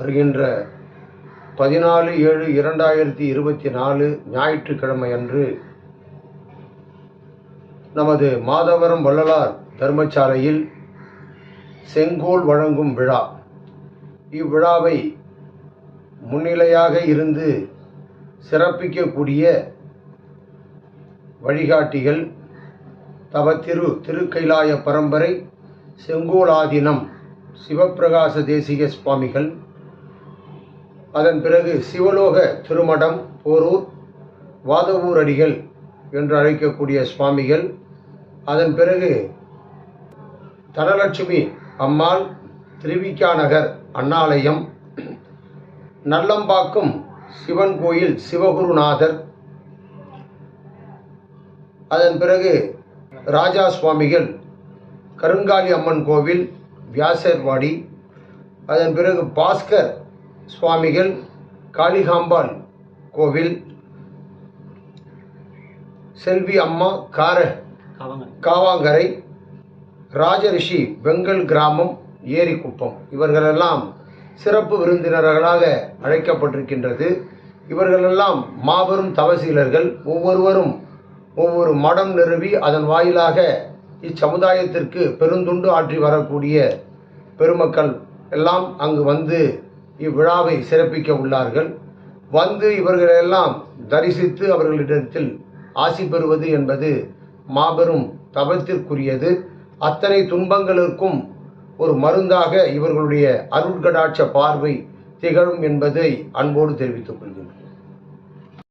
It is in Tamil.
வருகின்ற பதினாலு ஏழு இரண்டாயிரத்தி இருபத்தி நாலு ஞாயிற்றுக்கிழமை அன்று நமது மாதவரம் வள்ளலார் தர்மசாலையில் செங்கோல் வழங்கும் விழா. இவ்விழாவை முன்னிலையாக இருந்து சிறப்பிக்கக்கூடிய வழிகாட்டிகள் தவத்திரு திருக்கைலாய பரம்பரை செங்கோலாதீனம் சிவப்பிரகாச தேசிக சுவாமிகள் அதன் பிறகு சிவலோக திருமடம் போரூர் வாதவூர் அடிகள் என்று அழைக்கக்கூடிய சுவாமிகள் அதன் பிறகு தனலட்சுமி அம்மாள் திருவிக்கா நகர் அண்ணாலயம் நல்லம்பாக்கம் சிவன் கோயில் சிவகுருநாதர் அதன் பிறகு ராஜா சுவாமிகள் கருங்காலி அம்மன் கோவில் வியாசர்வாடி அதன் பிறகு பாஸ்கர் சுவாமிகள் காளிகாம்பாள் கோவில் செல்வி அம்மா கார காவாங்கரை. ராஜரிஷி வெங்கல் கிராமம் ஏரிக்குப்பம். இவர்களெல்லாம் சிறப்பு விருந்தினர்களாக அழைக்கப்பட்டிருக்கின்றது. இவர்களெல்லாம் மாபெரும் தவசீலர்கள். ஒவ்வொருவரும் ஒவ்வொரு மடம் நிறுவி அதன் வாயிலாக இச்சமுதாயத்திற்கு பெருந்துண்டு ஆற்றி வரக்கூடிய பெருமக்கள் எல்லாம் அங்கு வந்து இவ்விழாவை சிறப்பிக்க உள்ளார்கள். வந்து இவர்களெல்லாம் தரிசித்து அவர்களிடத்தில் ஆசி பெறுவது என்பது மாபெரும் தபத்திற்குரியது அத்தனை துன்பங்களுக்கும் ஒரு மருந்தாக இவர்களுடைய அருட்கடாட்ச பார்வை திகழும் என்பதை அன்போடு தெரிவித்துக் கொள்கின்றேன்